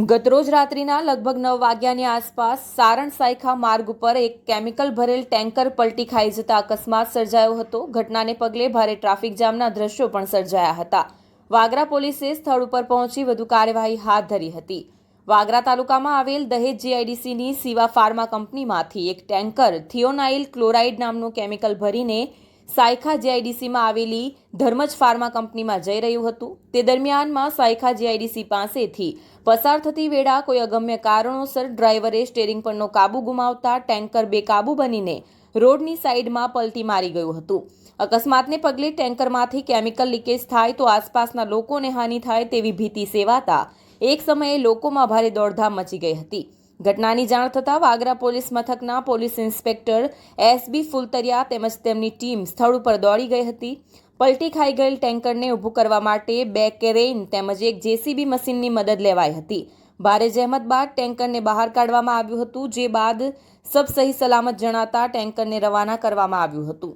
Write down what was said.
ગતરોજ રાત્રિના લગભગ નવ વાગ્યાની આસપાસ સારણ સાયખા માર્ગ ઉપર એક કેમિકલ ભરેલ ટેન્કર પલટી ખાઈ જતા અકસ્માત સર્જાયો હતો. ઘટનાને પગલે ભારે ટ્રાફિક જામના દ્રશ્યો પણ સર્જાયા હતા. વાગરા પોલીસે સ્થળ ઉપર પહોંચી વધુ કાર્યવાહી હાથ ધરી હતી. વાગરા તાલુકામાં આવેલ દહેજ જીઆઈડીસીની સીવા ફાર્મા કંપનીમાંથી એક ટેન્કર થિયોનાઇલ ક્લોરાઇડ નામનું કેમિકલ ભરીને સાયખા જીઆઈડીસીમાં આવેલી ધર્મજ ફાર્મા કંપનીમાં જઈ રહ્યું હતું. તે દરમિયાનમાં સાયખા જીઆઈડીસી પાસેથી પસાર થતી વેળા કોઈ અગમ્ય કારણોસર ડ્રાઈવરે સ્ટેરિંગ પરનો કાબુ ગુમાવતા ટેન્કર બેકાબુ બનીને રોડની સાઈડમાં પલટી મારી ગયું હતું. અકસ્માતને પગલે ટેન્કરમાંથી કેમિકલ લીકેજ થાય તો આસપાસના લોકોને હાનિ થાય તેવી ભીતિ સેવાતા એક સમયે લોકોમાં ભારે દોડધામ મચી ગઈ હતી. ઘટનાની જાણ થતાં વાગરા પોલીસ મથકના પોલીસ ઇન્સ્પેક્ટર એસબી ફુલતરિયા તેમજ તેમની ટીમ સ્થળ ઉપર દોડી ગઈ હતી. પલટી ખાઈ ગયેલ ટેન્કરને ઊભું કરવા માટે બે કેરેઇન તેમજ એક જેસીબી મશીનની મદદ લેવાઈ હતી. ભારે જહેમત બાદ ટેન્કરને બહાર કાઢવામાં આવ્યું હતું, જે બાદ સબ સહી સલામત જણાતા ટેન્કરને રવાના કરવામાં આવ્યું હતું.